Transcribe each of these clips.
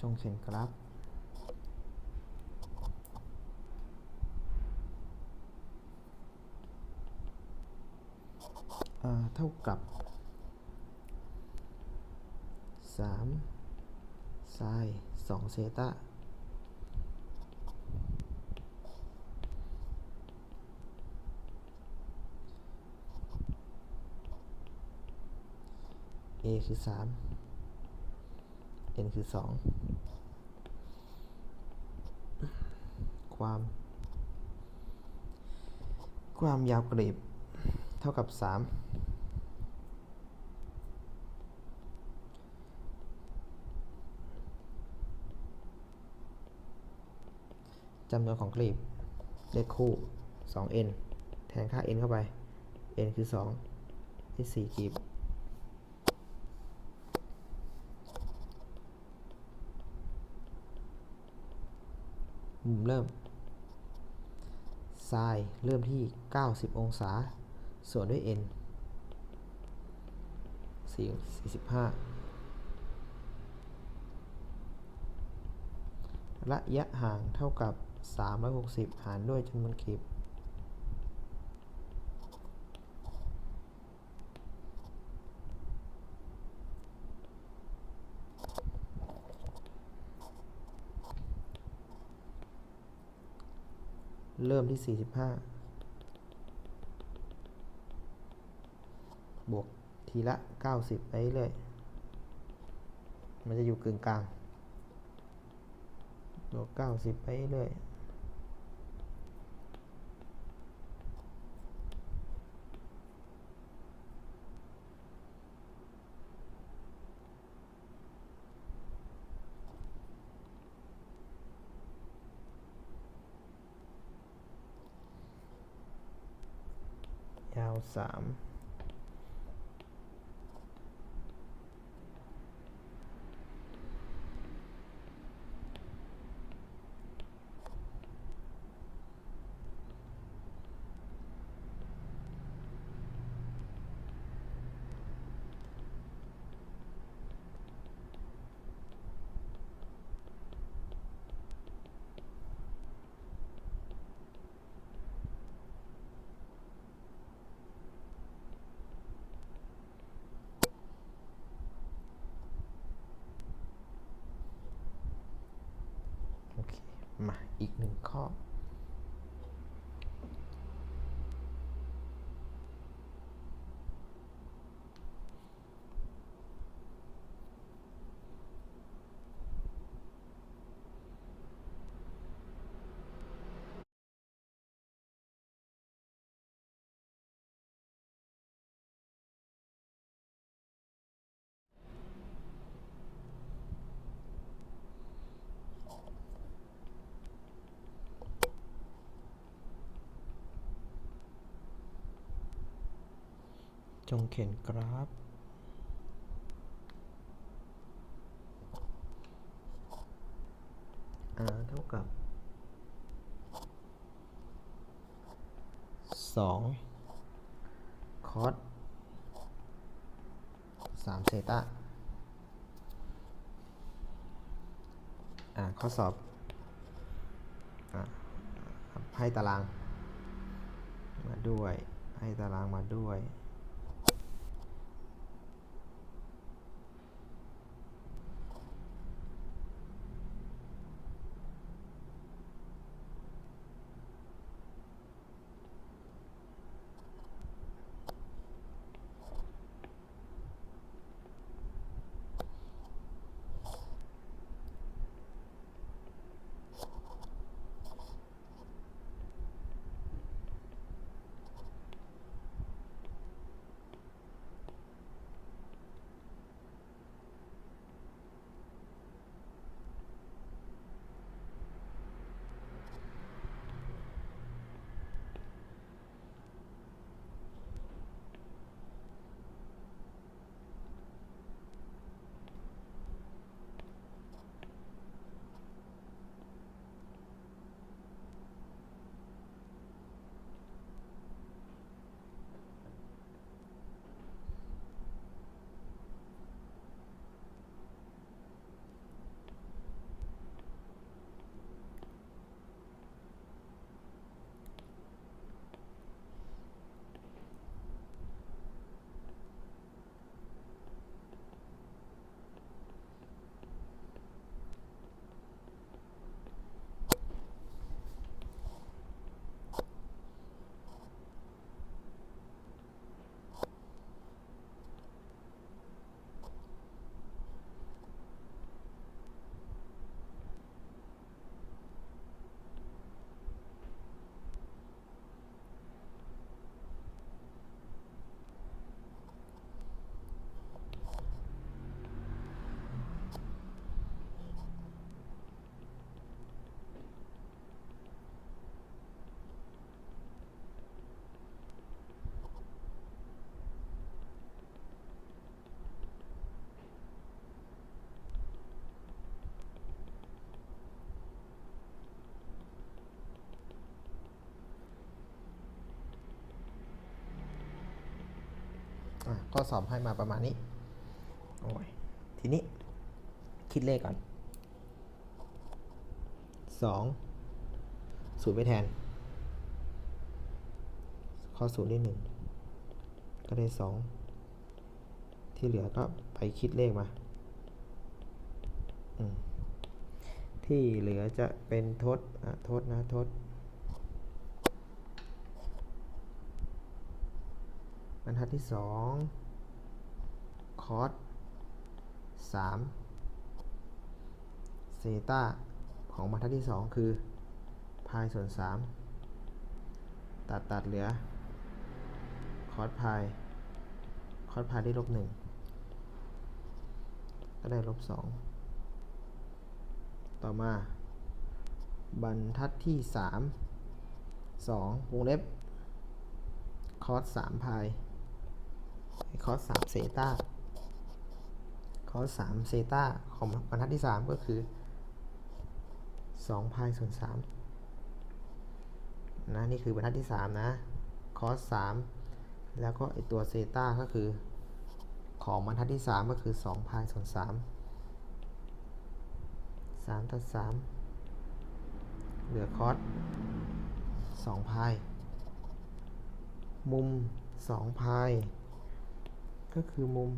จงเขียนกราฟเท่ากับ 3 ไซน์2เซตา a คือ 3 n คือ 2 ความ ความยาวกลีบ เท่ากับ 3 จำนวนของกลีบ เลขคู่ 2n แทนค่า n เข้าไป n คือ 2 ที่4กลีบ เริ่มไซน์เริ่มที่ 90 องศา ส่วนด้วย n 45 ระยะห่างเท่ากับ 360 หารด้วยจำนวนคลิป เริ่มที่ 45 บวกทีละ 90 ไปเรื่อยมันจะอยู่กึ่งกลางบวก90 ไปเรื่อย ยาวสามเค มาอีกหนึ่งข้อ จงเขียนกราฟ r เท่ากับ2คอส3เซตาอ่าข้อสอบอ่าให้ตาราง มาด้วย ให้ตารางมาด้วย ข้อสอบให้มาประมาณนี้โอ้ยทีนี้คิดเลขก่อนสองศูนย์ไปแทน ข้อศูนย์ที่หนึ่งก็ได้สองที่เหลือก็ไปคิดเลขมา ที่เหลือจะเป็นทดทดนะทด บรรทัดที่สองคอสสามเซตาของบรรทัดที่สองคือพายส่วนสามตัดตัดเหลือคอสพายคอสพายได้ลบหนึ่งก็ได้ลบสองต่อมา บรรทัดที่สามสองวงเล็บคอสสามพาย คอสสามเซตาคอสสามเซตาของบรรทัดที่สามก็คือสองพายส่วนสามนะนี่คือบรรทัดที่สามนะคอสสามแล้วก็ไอตัวเซตาก็คือของบรรทัดที่สามก็คือสองพายส่วนสามสามตัดสามเหลือคอสสองพาย มุมสองพาย ก็คือมุม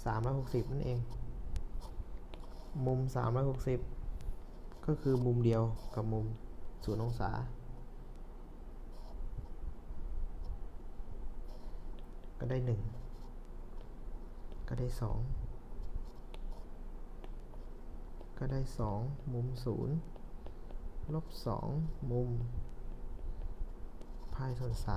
360 นั่นเอง มุม 360 ก็คือมุมเดียวกับมุมศูนย์องศา ก็ได้ 1 ก็ได้ 2 ก็ได้ 2 มุม 0 ลบ 2 มุมพายส่วน3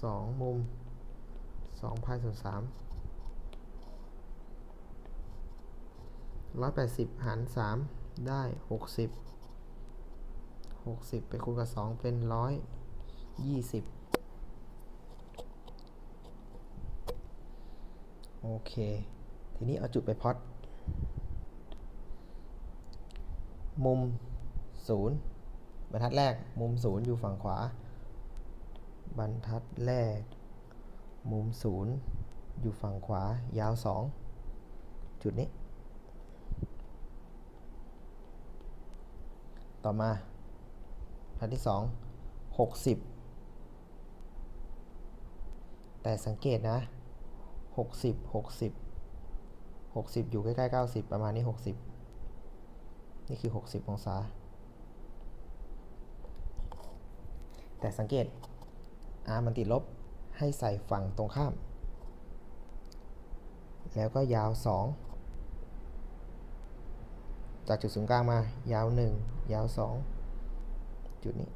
2 มุม สองพายส่วนสามร้อยแปดสิบหารสามได้หกสิบหกสิบไปคูณกับสองเป็นร้อยยี่สิบโอเค ทีนี้เอาจุดไปพอดมุมศูนย์บรรทัดแรก มุมศูนย์อยู่ฝั่งขวา บรรทัดแรก มุมศูนย์อยู่ฝั่งขวายาว 2 จุดนี้ ต่อมาอันที่ 2 60 แต่สังเกตนะ 60 60 60 อยู่ใกล้ๆ 90 ประมาณนี้ 60 นี่คือ 60 องศา แต่สังเกต r มันติดลบ ให้ใส่ฝั่งตรงข้าม แล้วก็ยาว 2 จากจุดศูนย์กลางมายาว 1 ยาว 2 จุดนี้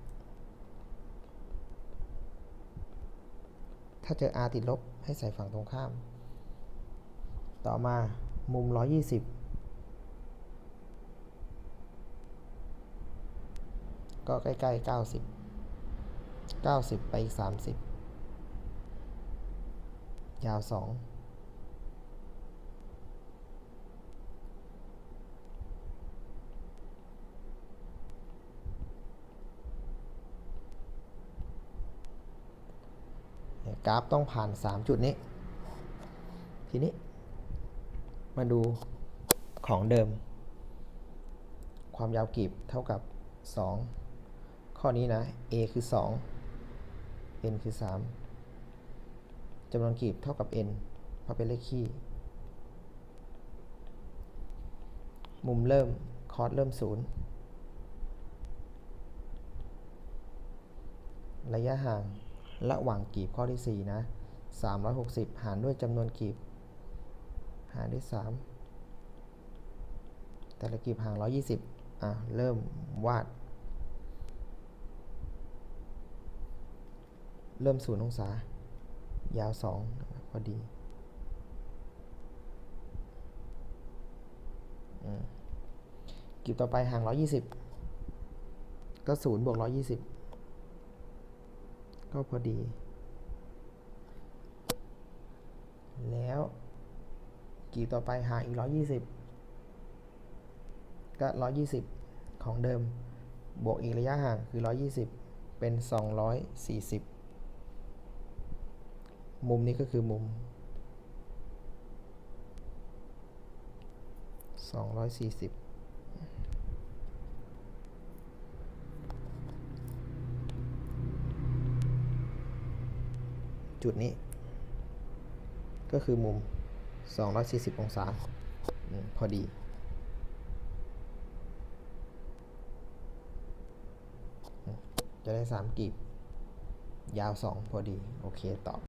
ถ้าเจอ r ติดลบให้ใส่ฝั่งตรงข้าม ต่อมามุม 120 ก็ใกล้ๆ 90 90 ไปอีก 30 ยาว 2กราฟต้องผ่าน 3 จุดนี้ ทีนี้ มาดูของเดิม ความยาวกลีบเท่ากับ 2 ข้อนี้นะ a คือ 2 n คือ 3 จำนวนกลีบเท่ากับ n เพราะเป็นเลขคี่ มุมเริ่ม คอสเริ่ม 0 ระยะห่างระหว่างกลีบข้อที่ 4 นะ 360 หารด้วยจำนวนกลีบ หารด้วย 3 แต่ละกลีบห่าง 120 อะ เริ่มวาด เริ่ม 0 องศา ยาว2พอดีกลีบต่อไปห่าง 120 ก็0บวก 120 ก็พอดี แล้วกีบต่อไปห่างอีก 120 ก็ 120 ของเดิม บวกอีกระยะห่างคือ 120 เป็น 240 มุมนี้ก็คือมุม 240จุดนี้ ก็คือมุม 240 องศาอืมพอดี จะได้ 3กีบ ยาว 2 พอดี โอเค ตอบ